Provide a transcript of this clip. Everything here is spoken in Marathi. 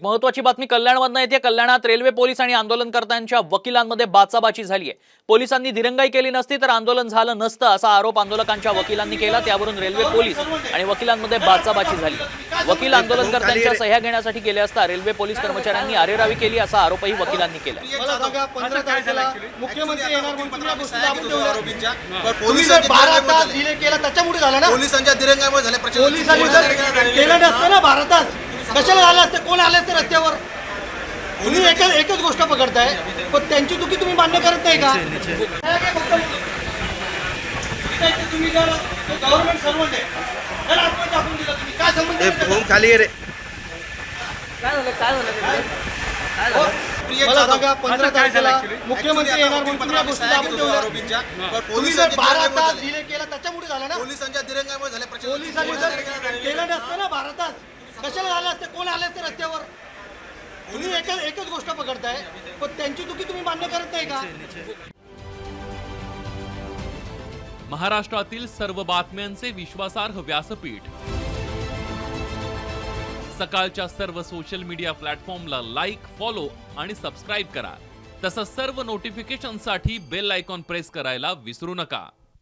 एक महत्वाची बातमी कल्याणमधनं येते. कल्याणात रेल्वे पोलीस आणि आंदोलनकर्त्यांच्या वकिलांमध्ये बाचाबाची झाली आहे. पोलिसांनी दिरंगाई केली नसती तर आंदोलन झालं नसतं असा आरोप आंदोलकांच्या वकिलांनी केला. त्यावरून रेल्वे पोलीस आणि वकिलांमध्ये बाचाबाची झाली. वकील आंदोलनकर्त्यांच्या सह्या घेण्यासाठी गेले असता रेल्वे पोलीस कर्मचाऱ्यांनी अरेरावी केली असा आरोपही वकिलांनी केला. पोलिसांच्या केला झालं झाले कशाला झालं असतं? कोण आले असते रस्त्यावर? तुम्ही एकच एकच गोष्ट पकडताय. पण त्यांची चुकी तुम्ही मान्य करत नाही का? तुम्ही जर गव्हर्नमेंट सर्वंट आहे जर आत्महत्या दाखवून दिलं तुम्ही काय संबंध आहे त्याचा? खाली रे मला सांगा पंधरा तारखेला मुख्यमंत्री येणार म्हणून तुम्ही गोष्टी दाबून ठेवल्या तुम्ही जर बारा तास डिले केला त्याच्यामुळे झालं ना? पोलिसांच्या दिरंगामुळे झाले पोलिसांनी जर केलं नसतं ना भारतात कशाला झालं असतं? कोण आले असते रस्त्यावर? तुम्ही एकच एकच गोष्ट पकडताय. पण त्यांची चुकी तुम्ही मान्य करत नाही का? महाराष्ट्रातील सर्व बातम्यांचे विश्वासार्ह व्यासपीठ. सकाळच्या सर्व सोशल मीडिया प्लॅटफॉर्मला लाईक फॉलो आणि सबस्क्राईब करा. तसंच सर्व नोटिफिकेशनसाठी बेल आयकॉन प्रेस करायला विसरू नका.